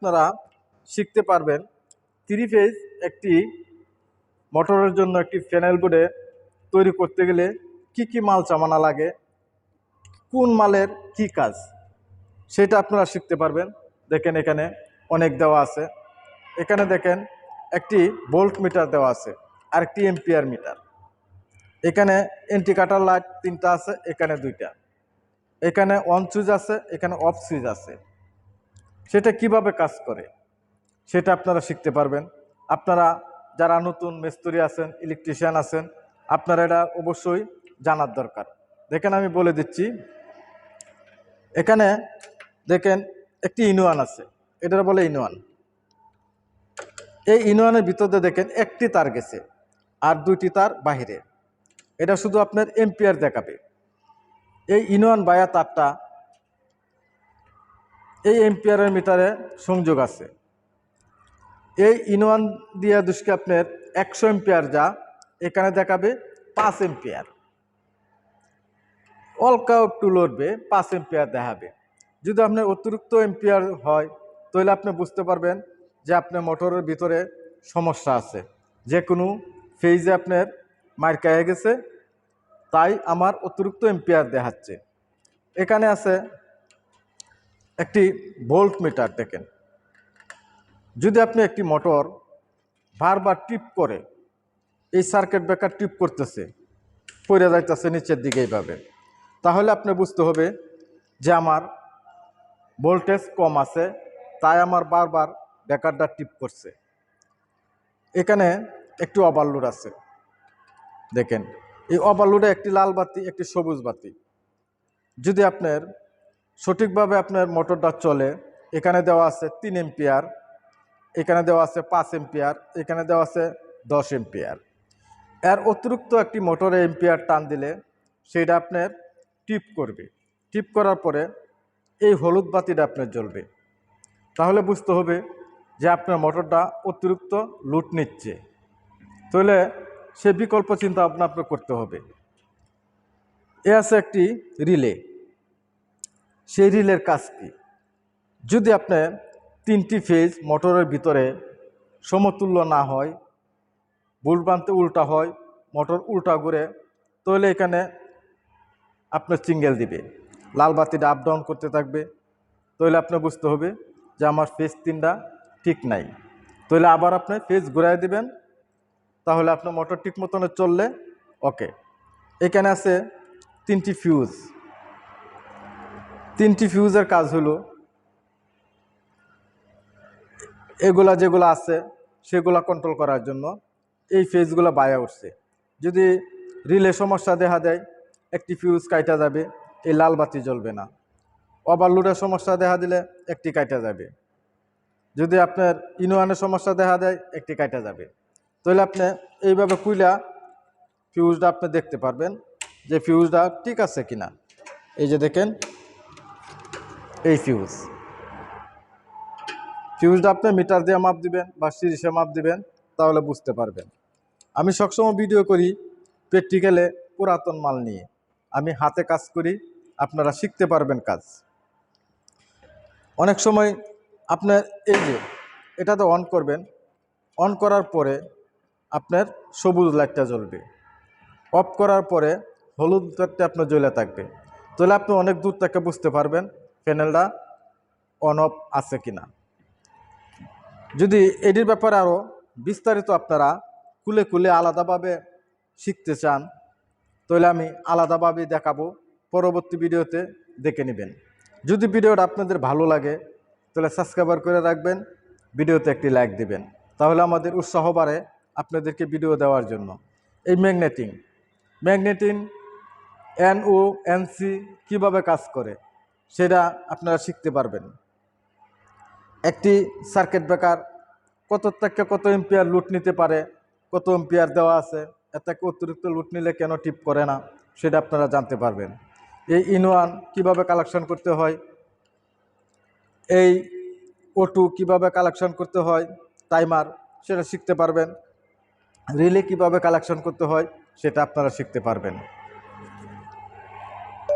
আপনারা শিখতে পারবেন। থ্রি ফেজ একটি মোটরের জন্য একটি ফ্যানেল বোর্ডে তৈরি করতে গেলে কি কি মাল চামানা লাগে, কোন মালের কি কাজ, সেটা আপনারা শিখতে পারবেন। দেখেন এখানে অনেক দেওয়া আছে। এখানে দেখেন একটি বোল্ট মিটার দেওয়া আছে আর একটি এম্পিয়ার মিটার। এখানে এন্টিকাটার লাইট তিনটা আছে, এখানে দুইটা। এখানে অন সুইচ আছে, এখানে অফ সুইচ আছে। সেটা কীভাবে কাজ করে, সেটা আপনারা শিখতে পারবেন। আপনারা যারা নতুন মিস্ত্রি আছেন ইলেকট্রিশিয়ান আছেন, আপনারা এটা অবশ্যই জানার দরকার। দেখেন আমি বলে দিচ্ছি, এখানে দেখেন একটি ইনুয়ান আছে এটা বলে ইনুয়ান। এই ইনুয়ানের ভিতরে দেখেন একটি তার গেছে আর দুইটি তার বাহিরে। এটা শুধু আপনার এম্পিয়ার দেখাবে। এই ইনুয়ান বায়া তারটা এই এম্পিয়ারের মিটারে সংযোগ আছে। এই ইনওয়ান দিয়ে দুষ্কে আপনার একশো এম্পিয়ার যা, এখানে দেখাবে পাঁচ এম্পিয়ার। অলকা একটু লড়বে পাঁচ এম্পিয়ার দেখাবে। যদি আপনার অতিরিক্ত এম্পিয়ার হয়, তাহলে আপনি বুঝতে পারবেন যে আপনার মোটরের ভিতরে সমস্যা আছে। যে কোনো ফেজে আপনার মার খেয়ে গেছে, তাই আমার অতিরিক্ত এম্পিয়ার দেখাচ্ছে। এখানে আছে একটি ভোল্ট মিটার দেখেন। যদি আপনি একটি মোটর বারবার টিপ করে, এই সার্কিট ব্রেকার টিপ করতেছে, পড়ে যাইতেছে নিচের দিকে এইভাবে, তাহলে আপনি বুঝতে হবে যে আমার ভোল্টেজ কম আছে, তাই আমার বারবার ব্রেকারটা টিপ করছে। এখানে একটি ওভারলোড আছে। দেখেন, এই ওভারলোডে একটি লাল বাতি, একটি সবুজ বাতি। যদি আপনার সঠিকভাবে আপনার মোটরটা চলে, এখানে দেওয়া আছে তিন এম্পিয়ার এখানে দেওয়া আছে পাঁচ এম্পিয়ার এখানে দেওয়া আছে দশ এম্পিয়ার এর অতিরিক্ত একটি মোটরে এম্পিয়ার টান দিলে সেটা আপনার টিপ করবে। টিপ করার পরে এই হলুদ বাতিটা আপনার জ্বলবে। তাহলে বুঝতে হবে যে আপনার মোটরটা অতিরিক্ত লুট নিচ্ছে। তাহলে সে বিকল্প চিন্তা ভাবনা আপনার করতে হবে। এ আছে একটি রিলে সেই রিলের কাজ কি? যদি আপনি তিনটি ফেজ মোটরের ভিতরে সমতুল্য না হয়, ভুল বানতে উল্টা হয়, মোটর উল্টা ঘুরে, তাহলে এখানে আপনার সিঙ্গেল দিবে। লাল বাতিটা আপ ডাউন করতে থাকবে। তাহলে আপনার বুঝতে হবে যে আমার ফেজ তিনটা ঠিক নাই। তাহলে আবার আপনি ফেজ ঘুরাই দিবেন, তাহলে আপনার মোটর ঠিক মতনে চললে ওকে এখানে আছে তিনটি ফিউজ তিনটি ফিউজের কাজ হলো। এগুলা যেগুলো আছে, সেগুলা কন্ট্রোল করার জন্য এই ফেজগুলো বায়া উঠছে। যদি রিলে সমস্যা দেখা দেয়, একটি ফিউজ কাইটা যাবে, এই লাল বাতি জ্বলবে না। ওভারলোডের সমস্যা দেখা দিলে একটি কাইটা যাবে। যদি আপনার ইনোয়ানের সমস্যা দেখা দেয়, একটি কাইটা যাবে। তাহলে আপনি এইভাবে কুইলা ফিউজটা আপনি দেখতে পারবেন যে ফিউজটা ঠিক আছে কিনা। এই যে দেখেন এই ফিউজ ফিউজটা আপনি মিটার দিয়ে মাপ দিবেন বা সিরিজে মাপ দিবেন, তাহলে বুঝতে পারবেন। আমি সবসময় ভিডিও করি প্র্যাকটিক্যালে পুরাতন মাল নিয়ে। আমি হাতে কাজ করি, আপনারা শিখতে পারবেন কাজ। অনেক সময় আপনার এই যে, এটাতে অন করবেন। অন করার পরে আপনার সবুজ লাইটটা জ্বলবে। অফ করার পরে হলুদ লাইটটা আপনার জ্বলে থাকবে। তাহলে আপনি অনেক দূর থেকে বুঝতে পারবেন প্যানেলটা অন অফ আছে কিনা। যদি এটির ব্যাপারে আরও বিস্তারিত আপনারা কুলে কুলে আলাদাভাবে শিখতে চান, তাহলে আমি আলাদাভাবে দেখাবো। পরবর্তী ভিডিওতে দেখে নেবেন। যদি ভিডিওটা আপনাদের ভালো লাগে, তাহলে সাবস্ক্রাইবার করে রাখবেন, ভিডিওতে একটি লাইক দিবেন। তাহলে আমাদের উৎসাহ বাড়ে আপনাদেরকে ভিডিও দেওয়ার জন্য। এই ম্যাগনেটিং। ম্যাগনেটিং এন ও এনসি কীভাবে কাজ করে? সেটা আপনারা শিখতে পারবেন। একটি সার্কিট ব্রেকার কত থেকে কত এম্পিয়ার লুট নিতে পারে, কত এম্পিয়ার দেওয়া আছে এর থেকে অতিরিক্ত লুট নিলে কেন টিপ করে না, সেটা আপনারা জানতে পারবেন। এই ইনওয়ান কীভাবে কালেকশন করতে হয়, এই ওটু কীভাবে কালেকশন করতে হয় টাইমার সেটা শিখতে পারবেন রিলে কীভাবে কালেকশন করতে হয়, সেটা আপনারা শিখতে পারবেন।